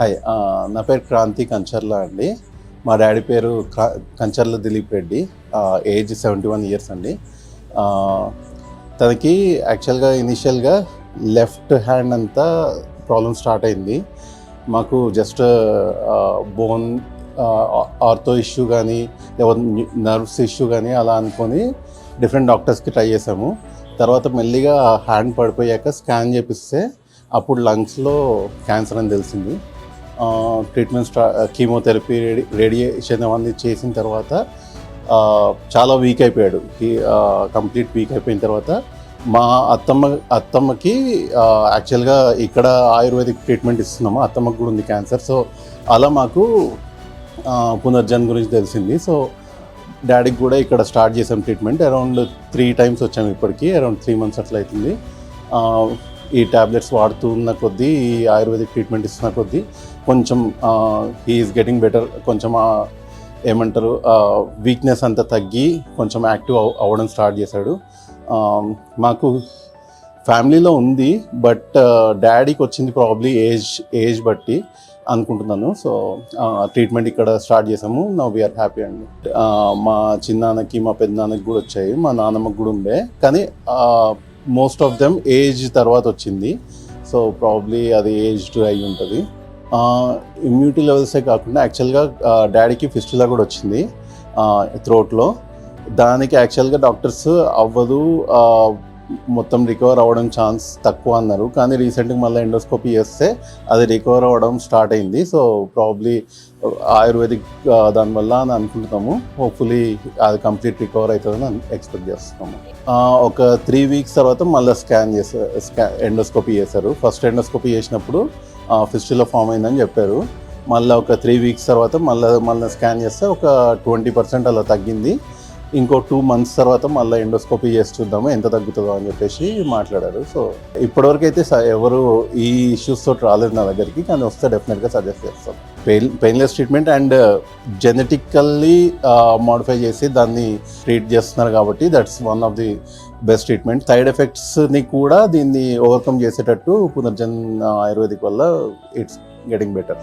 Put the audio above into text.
Hi. నా పేరు క్రాంతి కంచర్ల అండి. మా డాడీ పేరు Kancharla Dilip Reddy. Age seventy one years అండి. తనకి యాక్చువల్గా ఇనిషియల్గా లెఫ్ట్ హ్యాండ్ అంతా ప్రాబ్లం స్టార్ట్ అయింది. మాకు జస్ట్ బోన్ ఆర్థో ఇష్యూ కానీ లేకపోతే నర్వ్స్ ఇష్యూ కానీ అలా అనుకొని డిఫరెంట్ డాక్టర్స్కి ట్రై చేసాము. తర్వాత మెల్లిగా హ్యాండ్ పడిపోయాక స్కాన్ చేపిస్తే అప్పుడు లంగ్స్లో క్యాన్సర్ అని తెలిసింది. ట్రీట్మెంట్ స్టా కీమోథెరపీ రేడి రేడియేషన్ అవన్నీ చేసిన తర్వాత చాలా వీక్ అయిపోయాడు. కంప్లీట్ వీక్ అయిపోయిన తర్వాత మా అత్తమ్మ అత్తమ్మకి యాక్చువల్గా ఇక్కడ ఆయుర్వేదిక్ ట్రీట్మెంట్ ఇస్తున్నాము. అత్తమ్మకు కూడా ఉంది క్యాన్సర్ సో అలా మాకు పునర్జన్ గురించి తెలిసింది. సో డాడీకి కూడా ఇక్కడ స్టార్ట్ చేసాం ట్రీట్మెంట్ అరౌండ్ త్రీ టైమ్స్ వచ్చాము ఇప్పటికి. అరౌండ్ త్రీ మంత్స్ అట్లా అవుతుంది. ఈ ట్యాబ్లెట్స్ వాడుతూ ఉన్న కొద్దీ ఈ ఆయుర్వేదిక్ ట్రీట్మెంట్ ఇస్తున్న కొద్దీ కొంచెం హీఈస్ గెటింగ్ బెటర్ కొంచెం ఏమంటారు వీక్నెస్ అంతా తగ్గి కొంచెం యాక్టివ్ అవ్ అవ్వడం స్టార్ట్ చేశాడు. మాకు ఫ్యామిలీలో ఉంది బట్ డాడీకి వచ్చింది ప్రాబ్లీ ఏజ్ ఏజ్ బట్టి అనుకుంటున్నాను. సో ట్రీట్మెంట్ ఇక్కడ స్టార్ట్ చేసాము నా వీఆర్ హ్యాపీ అండి. మా చిన్నాన్నకి మా పెద్దనాన్నకి కూడా వచ్చాయి. మా నాన్నమ్మకి కూడా ఉండే. కానీ మోస్ట్ ఆఫ్ దెమ్ ఏజ్ తర్వాత వచ్చింది. సో ప్రాబ్లీ అది ఏజ్డ్ అయి ఉంటుంది. ఇమ్యూనిటీ లెవెల్సే కాకుండా యాక్చువల్గా డాడీకి ఫిస్టులా కూడా వచ్చింది. థ్రోట్లో దానికి యాక్చువల్గా డాక్టర్స్ అవ్వదు మొత్తం రికవర్ అవ్వడం ఛాన్స్ తక్కువ అన్నారు. కానీ రీసెంట్గా మళ్ళీ ఎండోస్కోపీ చేస్తే అది రికవర్ అవ్వడం స్టార్ట్ అయింది. So probably uh, ayurvedic uh, దానివల్ల అని అనుకుంటున్నాము. హోప్ఫుల్లీ అది కంప్లీట్ రికవర్ అవుతుందని ఎక్స్పెక్ట్ చేస్తున్నాము. ఒక త్రీ వీక్స్ తర్వాత మళ్ళీ స్కాన్ చేశారు స్కా ఎండోస్కోపీ చేశారు. ఫస్ట్ ఎండోస్కోపీ చేసినప్పుడు ఫిస్టులో ఫామ్ అయిందని చెప్పారు. మళ్ళీ ఒక త్రీ వీక్స్ తర్వాత మళ్ళీ మళ్ళీ స్కాన్ చేస్తే ఒక ట్వంటీ పర్సెంట్ అలా తగ్గింది. ఇంకో టూ మంత్స్ తర్వాత మళ్ళీ ఎండోస్కోపీ చేసి చూద్దాము ఎంత తగ్గుతుందో అని చెప్పేసి మాట్లాడారు. సో ఇప్పటివరకు అయితే స- ఎవరు ఈ ఇష్యూస్ తోటి రాలేదు నా దగ్గరికి కానీ వస్తే డెఫినెట్గా సజెస్ట్ చేస్తాం. Pain painless treatment and genetically modify చేసి దాన్ని ట్రీట్ చేస్తున్నారు కాబట్టి that's one of the best treatment side ఎఫెక్ట్స్ని కూడా దీన్ని ఓవర్కమ్ చేసేటట్టు పునర్జన్ ఆయుర్వేదిక్ వల్ల ఇట్స్ గెటింగ్ బెటర్